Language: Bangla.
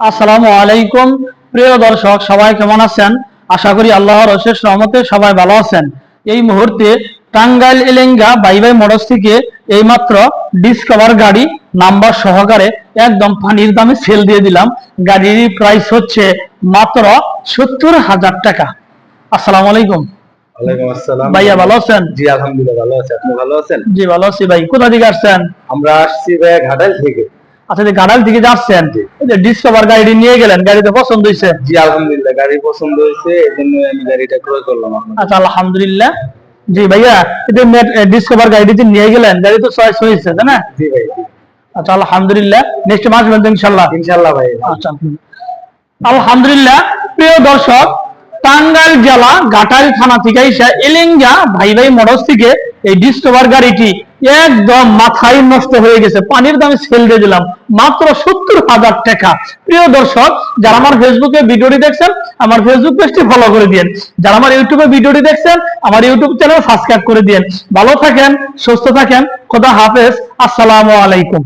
আসসালামু আলাইকুম। প্রিয় দর্শক সবাই কেমন আছেন? আশা করি আল্লাহর অশেষ রহমতে সবাই ভালো আছেন। এই মুহূর্তে Tangail Elenga bye bye motors থেকে এইমাত্র ডিসকভার গাড়ি নাম্বার সহকারে একদম পানির দামে সেল দিয়ে দিলাম। গাড়ির প্রাইস হচ্ছে মাত্র সত্তর হাজার টাকা। আসসালামু আলাইকুম। ভাইয়া ভালো আছেন? জি আলহামদুলিল্লাহ ভালো আছে। আপনি ভালো আছেন? জি ভালো আছি ভাই। কোথা থেকে আসছেন? আমরা আসছি ভাই ঘাটাল থেকে। আচ্ছা যে গাড়াল থেকে যাচ্ছেন এই যে ডিসকভার গাড়িটি নিয়ে গেলেন গাড়িতে পছন্দ হয়েছে? জি আলহামদুলিল্লাহ গাড়ি পছন্দ হয়েছে এই জন্য আমি গাড়িটা ক্রয় করলাম আচ্ছা আলহামদুলিল্লাহ। জি ভাইয়া এটা ডিসকভার গাড়িটি যে নিয়ে গেলেন গাড়ি তো চয়েস হয়েছে তাই না? জি ভাই আচ্ছা আলহামদুলিল্লাহ নেক্সট মাস বলতে ইনশাল্লাহ ইনশাআল্লাহ ভাই আচ্ছা আলহামদুলিল্লাহ প্রিয় দর্শক টাঙ্গাইল জেলা ঘাটাইল থানা থেকে এলেঙ্গা ভাই ভাই মোটরস থেকে এই ডিসকভার গাড়িটি একদম মাথায় নষ্ট হয়ে গেছে। পানির দামে সেল দিয়ে দিলাম। মাত্র সত্তর হাজার টাকা। প্রিয় দর্শক, যারা আমার ফেসবুকে ভিডিওটি দেখছেন, আমার ফেসবুক পেজটি ফলো করে দিন যারা আমার ইউটিউবে ভিডিওটি দেখছেন, আমার ইউটিউব চ্যানেল সাবস্ক্রাইব করে দিন ভালো থাকেন, সুস্থ থাকেন। খোদা হাফেজ। আসসালামু আলাইকুম।